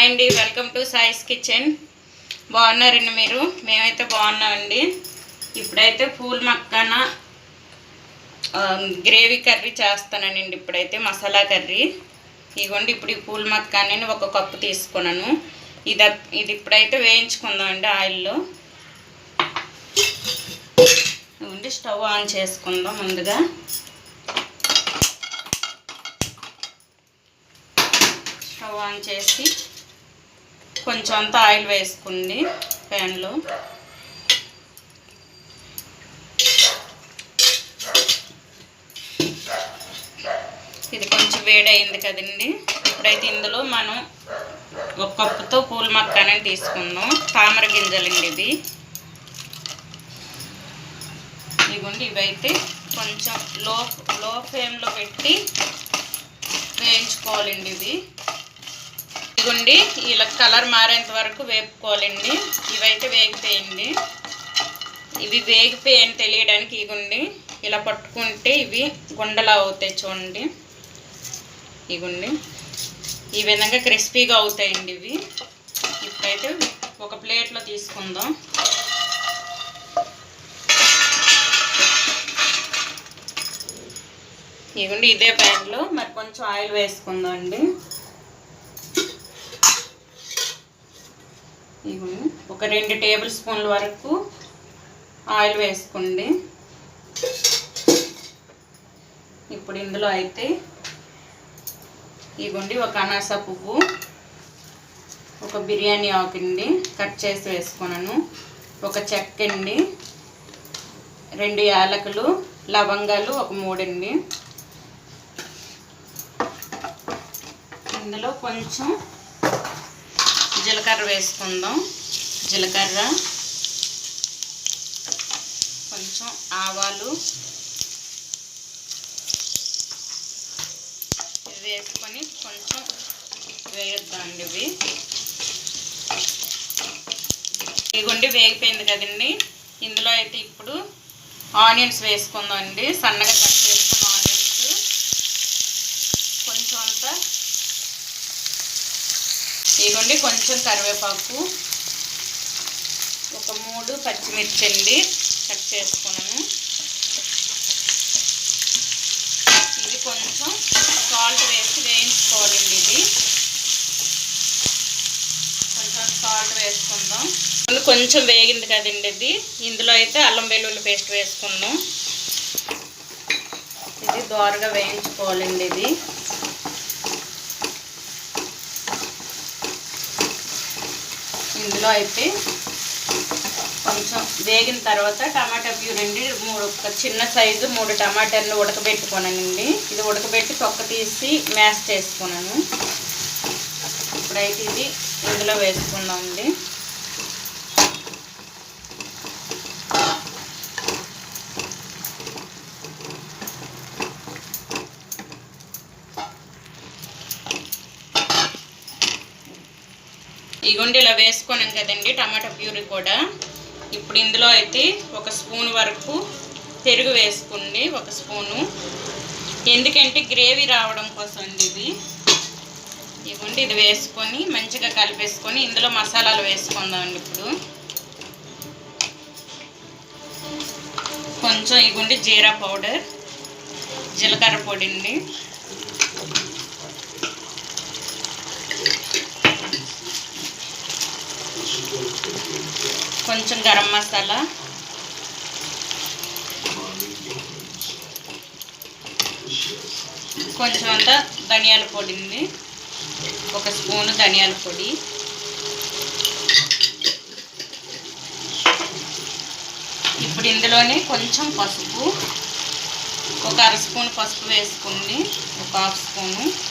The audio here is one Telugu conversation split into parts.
హాయ్ అండి వెల్కమ్ టు సాయిస్ కిచెన్. బాగున్నారండి మీరు? మేమైతే బాగున్నామండి. ఇప్పుడైతే పూల్ మక్కన గ్రేవీ కర్రీ చేస్తానండి ఇప్పుడైతే మసాలా కర్రీ. ఇదిగోండి ఇప్పుడు ఈ పూల్ మక్కాని ఒక కప్పు తీసుకున్నాను. ఇది ఇది ఇప్పుడైతే వేయించుకుందామండి ఆయిల్లో. ఇదిగోండి స్టవ్ ఆన్ చేసుకుందాం ముందుగా. స్టవ్ ఆన్ చేసి కొంచెం అంత ఆయిల్ వేసుకుంది ప్యాన్లో. ఇది కొంచెం వేడైంది కదండి. ఇప్పుడైతే ఇందులో మనం ఒక కప్పుతో పూల మక్క అనేది తీసుకుందాం. తామర గింజలండి ఇవి. ఇవ్వండి ఇవైతే కొంచెం లో లో ఫ్లేమ్లో పెట్టి వేయించుకోవాలండి ఇవి. ఇదిగోండి ఇలా కలర్ మారేంత వరకు వేపుకోవాలండి. ఇవైతే వేగిపోయింది. ఇవి వేగిపోయాయని తెలియడానికి ఇగుండి ఇలా పట్టుకుంటే ఇవి గుండలా అవుతాయి చూడండి. ఇగుండి ఈ విధంగా క్రిస్పీగా అవుతాయండి ఇవి. ఇప్పుడైతే ఒక ప్లేట్లో తీసుకుందాం. ఇవ్వండి ఇదే ప్యాన్లో మరి కొంచెం ఆయిల్ వేసుకుందాం అండి. ఒక రెండు టేబుల్ స్పూన్ల వరకు ఆయిల్ వేసుకోండి. ఇప్పుడు ఇందులో అయితే ఇవ్వండి ఒక అనాస పువ్వు ఒక బిర్యానీ ఆకండి కట్ చేసి వేసుకున్నాను ఒక చెక్క అండి రెండు యాలకులు లవంగాలు ఒక మూడండి. ఇందులో కొంచెం జీలకర్ర వేసుకుందాం. జీలకర్ర కొంచెం ఆవాలు వేసుకొని కొంచెం వేయొద్దండి ఇవి. ఇదిగోండి వేగిపోయింది కదండి. ఇందులో అయితే ఇప్పుడు ఆనియన్స్ వేసుకుందాం అండి. సన్నగా కట్ చేసుకున్న ఆనియన్స్ కొంచెం అంతా ఇదిగోండి కొంచెం కరివేపాకు. ఒక మూడు పచ్చిమిర్చి అండి కట్ చేసుకున్నాను. ఇది కొంచెం సాల్ట్ వేసి వేయించుకోవాలండి ఇది. కొంచెం సాల్ట్ వేసుకుందాం. కొంచెం వేగింది కదండి ఇది. ఇందులో అయితే అల్లం వెల్లుల్లి పేస్ట్ వేసుకుందాం ఇది దోరగా వేయించుకోవాలండి ఇది. ఇందులో అయితే కొంచెం వేగిన తర్వాత టమాటా ప్యూరండి మూడు ఒక చిన్న సైజు మూడు టమాటాలను ఉడకబెట్టుకోనండి. ఇది ఉడకబెట్టి తొక్క తీసి మ్యాష్ చేసుకున్నాను. ఇప్పుడైతే ఇది ఇందులో వేసుకుందామండి. ఇగుండి ఇలా వేసుకున్నాం కదండి టమాటా ప్యూరీ కూడా. ఇప్పుడు ఇందులో అయితే ఒక స్పూన్ వరకు పెరుగు వేసుకోండి ఒక స్పూను. ఎందుకంటే గ్రేవీ రావడం కోసం అండి ఇది. ఇవ్వండి ఇది వేసుకొని మంచిగా కలిపేసుకొని ఇందులో మసాలాలు వేసుకుందామండి ఇప్పుడు. కొంచెం ఇవ్వండి జీరా పౌడర్ జీలకర్ర పొడి అండి. కొంచెం గరం మసాలా. కొంచెం అంతా ధనియాల పొడి ఉంది. ఒక స్పూను ధనియాల పొడి. ఇప్పుడు ఇందులోనే కొంచెం పసుపు. ఒక అర స్పూన్ పసుపు వేసుకుంది. ఒక హాఫ్ స్పూను.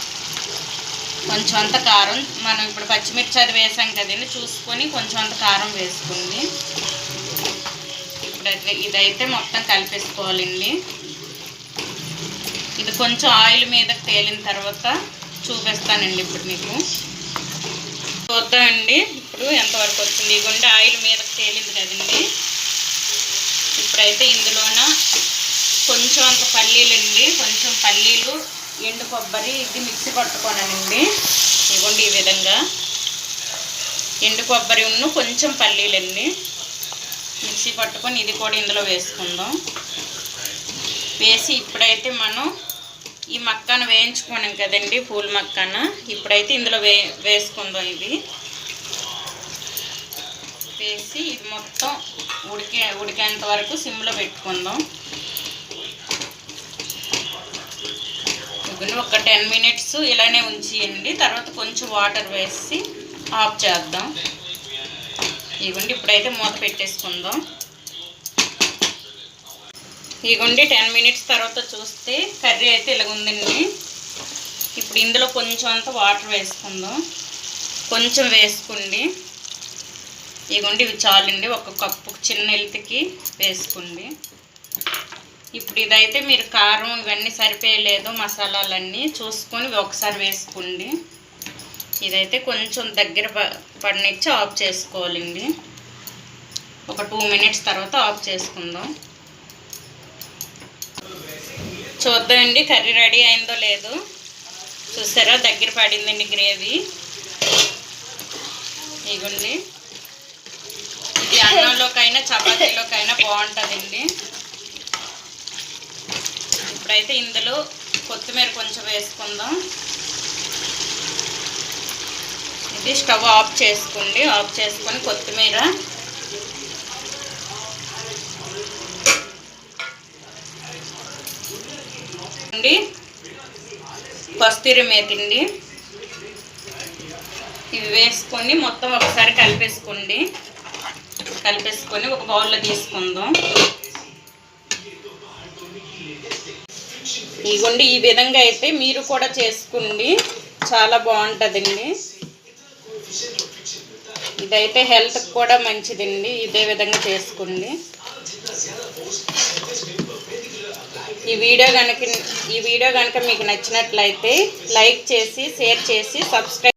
కొంచెం అంత కారం మనం ఇప్పుడు పచ్చిమిర్చి అది వేసాం కదండి చూసుకొని కొంచెం అంత కారం వేసుకుంది. ఇప్పుడు అది ఇదైతే మొత్తం కలిపేసుకోవాలండి. ఇది కొంచెం ఆయిల్ మీద తేలిన తర్వాత చూపిస్తానండి ఇప్పుడు మీకు. చూద్దామండి ఇప్పుడు ఎంతవరకు వచ్చింది? ఇదిగోండి ఆయిల్ మీద తేలింది కదండి. ఇప్పుడైతే ఇందులోన కొంచెం అంత పల్లీలు అండి కొంచెం పల్లీలు ఎండు కొబ్బరి ఇది మిక్సీ పట్టుకోనండి. ఇదిగోండి ఈ విధంగా. ఎండు కొబ్బరి ఉన్ను కొంచెం పల్లీలండి. మిక్సీ పట్టుకొని ఇది కూడా ఇందులో వేసుకుందాం. వేసి ఇప్పుడైతే మనం ఈ మక్కను వేయించుకున్నాం కదండి పూల మక్కన. ఇప్పుడైతే ఇందులో వే వేసుకుందాం ఇది వేసి ఇది మొత్తం ఉడికే ఉడికేంత వరకు సిమ్లో పెట్టుకుందాం. ఇవన్నీ ఒక టెన్ మినిట్స్ ఇలానే ఉంచేయండి. తర్వాత కొంచెం వాటర్ వేసి ఆఫ్ చేద్దాం. ఇవ్వండి ఇప్పుడైతే మూత పెట్టేసుకుందాం. ఇగోండి టెన్ మినిట్స్ తర్వాత చూస్తే కర్రీ అయితే ఇలాగుందండి ఇప్పుడు ఇందులో కొంచెం అంత వాటర్ వేసుకుందాం. కొంచెం వేసుకోండి. ఇగోండి ఇవి చాలండి. ఒక కప్పు చిన్న ఎలుతికి వేసుకోండి. ఇప్పుడు ఇదైతే మీరు కారం ఇవన్నీ సరిపోయలేదు మసాలాలన్నీ చూసుకొని ఒకసారి వేసుకోండి. ఇదైతే కొంచెం దగ్గర ప- ఆఫ్ చేసుకోవాలండి. ఒక టూ మినిట్స్ తర్వాత ఆఫ్ చేసుకుందాం. చూద్దామండి కర్రీ రెడీ అయిందో లేదో. చూసారా దగ్గర పడిందండి గ్రేవీ. ఇగోండి. ఇది అన్నంలోకైనా చపాతీలోకైనా బాగుంటుందండి. ఇప్పుడైతే ఇందులో కొత్తిమీర కొంచెం వేసుకుందాం. ఇది స్టవ్ ఆఫ్ చేసుకోండి. ఆఫ్ చేసుకొని కొత్తిమీర. అండి. కస్తూరి మేతిండి ఇవి వేసుకొని మొత్తం ఒకసారి కలిపేసుకోండి. కలిపేసుకొని ఒక బౌల్లో తీసుకుందాం. ఇగోండి ఈ విధంగా అయితే మీరు కూడా చేసుకోండి. చాలా బాగుంటుందండి. ఇదైతే హెల్త్కి కూడా మంచిదండి. ఇదే విధంగా చేసుకోండి. ఈ వీడియో కనుక ఈ వీడియో కనుక మీకు నచ్చినట్లయితే లైక్ చేసి షేర్ చేసి సబ్స్క్రైబ్